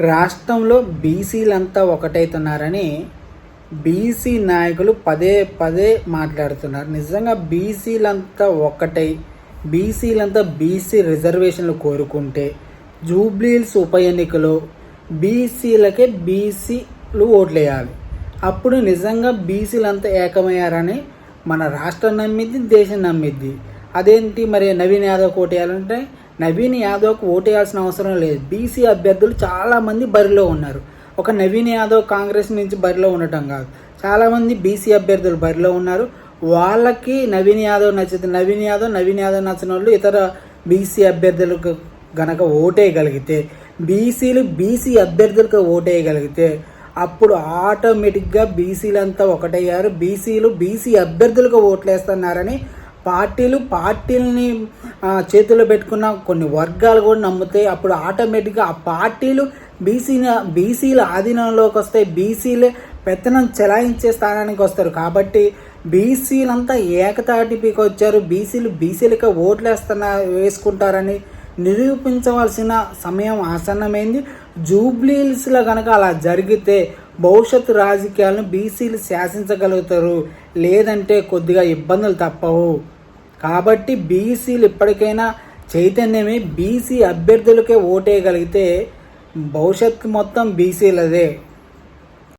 రాష్ట్రంలో బీసీలంతా ఒకటైతున్నారని బీసీ నాయకులు పదే పదే మాట్లాడుతున్నారు. నిజంగా బీసీలంతా ఒకటై బీసీలంతా బీసీ రిజర్వేషన్లు కోరుకుంటే జూబ్లీల్స్ ఉప ఎన్నికలో బీసీలకే బీసీలు ఓట్లేయాలి. అప్పుడు నిజంగా బీసీలంతా ఏకమయ్యారని మన రాష్ట్రం నమ్మిద్ది దేశం నమ్మిద్ది. అదేంటి మరి నవీన్ యాదవ్ ఓటేయాలంటే నవీన్ యాదవ్కి ఓటేయాల్సిన అవసరం లేదు. బీసీ అభ్యర్థులు చాలామంది బరిలో ఉన్నారు. ఒక నవీన్ యాదవ్ కాంగ్రెస్ నుంచి బరిలో ఉండటం కాదు. చాలామంది బీసీ అభ్యర్థులు బరిలో ఉన్నారు. వాళ్ళకి నవీన్ యాదవ్ నచ్చితే నవీన్ యాదవ్ నవీన్ యాదవ్ నచ్చిన వాళ్ళు ఇతర బీసీ అభ్యర్థులకు గనక ఓటేయగలిగితే బీసీలు బీసీ అభ్యర్థులకు ఓటేయగలిగితే అప్పుడు ఆటోమేటిక్గా బీసీలంతా ఒకటయ్యారు. బీసీలు బీసీ అభ్యర్థులకు ఓట్లేస్తున్నారని పార్టీలు పార్టీలని చేతిలో పెట్టుకున్న కొన్ని వర్గాలు కూడా నమ్ముతాయి అప్పుడు ఆటోమేటిక్గా ఆ పార్టీలు బీసీ బీసీల ఆధీనంలోకి వస్తాయి బీసీలే పెత్తనం చెలాయించే స్థానానికి వస్తారు. కాబట్టి బీసీలంతా ఏకతాటిపీకి వచ్చారు. బీసీలు బీసీలకే ఓట్లేస్తున్నా వేసుకుంటారని నిరూపించవలసిన సమయం ఆసన్నమైంది. జూబ్లీస్లో కనుక అలా జరిగితే భవిష్యత్తు రాజకీయాలను బీసీలు శాసించగలుగుతారు. లేదంటే కొద్దిగా ఇబ్బందులు తప్పవు. కాబట్టి బీసీలు ఇప్పటికైనా చైతన్యమే బీసీ అభ్యర్థులకే ఓటేయగలిగితే భవిష్యత్తు మొత్తం బీసీలదే